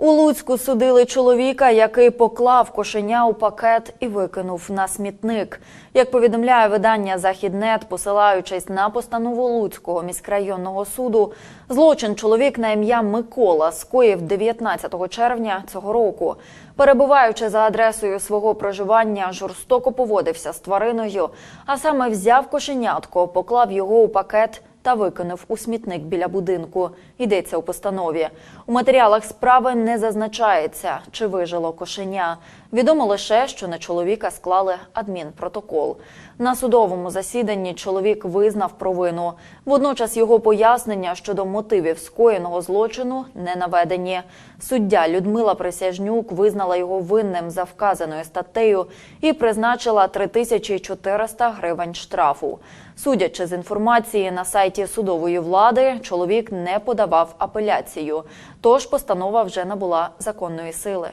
У Луцьку судили чоловіка, який поклав кошеня у пакет і викинув на смітник. Як повідомляє видання Західнет, посилаючись на постанову Луцького міськрайонного суду, злочин чоловік на ім'я Микола скоїв 19 червня цього року. Перебуваючи за адресою свого проживання, жорстоко поводився з твариною, а саме взяв кошенятко, поклав його у пакет та викинув у смітник біля будинку. Йдеться у постанові. У матеріалах справи не зазначається, чи вижило кошеня. Відомо лише, що на чоловіка склали адмінпротокол. На судовому засіданні чоловік визнав провину. Водночас його пояснення щодо мотивів скоєного злочину не наведені. Суддя Людмила Присяжнюк визнала його винним за вказаною статтею і призначила 3400 гривень штрафу. Судячи з інформації на сайті судової влади, чоловік не подавав апеляцію, тож постанова вже набула законної сили.